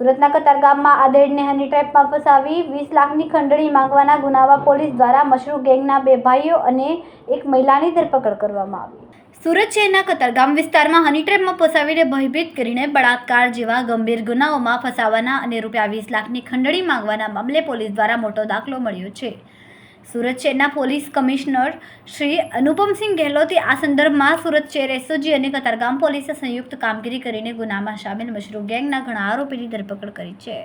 સુરતના કતારગામમાં આધેડને હની ટ્રેપમાં ફસાવી વીસ લાખની ખંડણી માંગવાના ગુનામાં પોલીસ દ્વારા મશરૂ ગેંગના બે ભાઈઓ અને એક મહિલાની ધરપકડ કરવામાં આવી. સુરત શહેરના કતારગામ વિસ્તારમાં હની ટ્રેપમાં ફસાવીને ભયભીત કરીને બળાત્કાર જેવા ગંભીર ગુનાઓમાં ફસાવાના અને રૂપિયા વીસ લાખની ખંડણી માંગવાના મામલે પોલીસ દ્વારા મોટો દાખલો મળ્યો છે. સુરત શહેરના પોલીસ કમિશનર શ્રી અનુપમસિંહ ગેહલોતે આ સંદર્ભમાં સુરત શહેર એસઓજી અને કતારગામ પોલીસે સંયુક્ત કામગીરી કરીને ગુનામાં સામેલ મશરૂ ગેંગના ઘણા આરોપીની ધરપકડ કરી છે.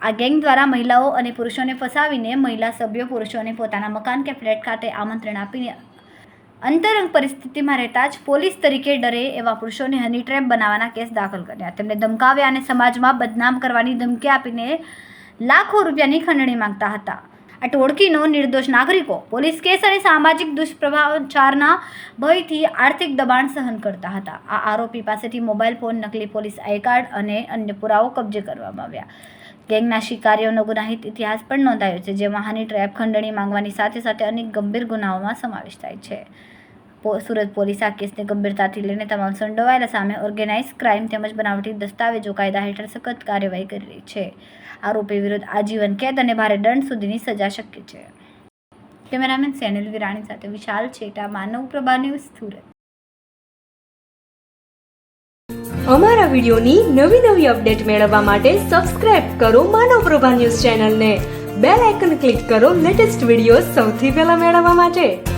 આ ગેંગ દ્વારા મહિલાઓ અને પુરુષોને ફસાવીને મહિલા સભ્યો, પુરુષોને પોતાના મકાન કે ફ્લેટ ખાતે આમંત્રણ આપીને અંતરંગ પરિસ્થિતિમાં રહેતા જ પોલીસ તરીકે ડરે એવા પુરુષોને હની ટ્રેપ બનાવવાના કેસ દાખલ કર્યા. તેમને ધમકાવ્યા અને સમાજમાં બદનામ કરવાની ધમકી આપીને લાખો રૂપિયાની ખંડણી માંગતા હતા. આ ટોળકીનો નિર્દોષ નાગરિકો. પોલીસ કેસ અને સામાજિક દુષ્પ્રભાવચારના ભયથી આર્થિક દબાણ સહન કરતા હતા. આ આરોપી પાસેથી મોબાઈલ ફોન, નકલી પોલીસ આઈ કાર્ડ અને અન્ય પુરાવો કબજે કરવામાં આવ્યા. ગેંગના શિકારીઓનો ગુનાહિત ઇતિહાસ પણ નોંધાયો છે, જેમાં હાની, ટ્રેપ, ખંડણી માંગવાની સાથે સાથે અનેક ગંભીર ગુનાઓમાં સમાવેશ થાય છે. સુરત પોલીસ આ કેસને ગંભીરતાથી લઈને તમામ સંડોવાયેલા સામે ઓર્ગેનાઇઝ ક્રાઇમ તેમજ બનાવટી દસ્તાવેજો કાયદા હેઠળ સખત કાર્યવાહી કરી રહી છે. આરોપી વિરુદ્ધ આજીવન કેદ અને ભારે દંડ સુધીની સજા શક્ય છે. કેમેરામેન સેનિલ વિરાણી સાથે વિશાલ છેટા, માનવ પ્રભા ન્યૂઝ, સુરત. અમારા વિડિયોની નવી નવી અપડેટ મેળવવા માટે સબસ્ક્રાઇબ કરો માનવ પ્રભા ન્યૂઝ ચેનલને. બેલ આઇકન ક્લિક કરો લેટેસ્ટ વીડિયો સૌથી પહેલા મેળવવા માટે.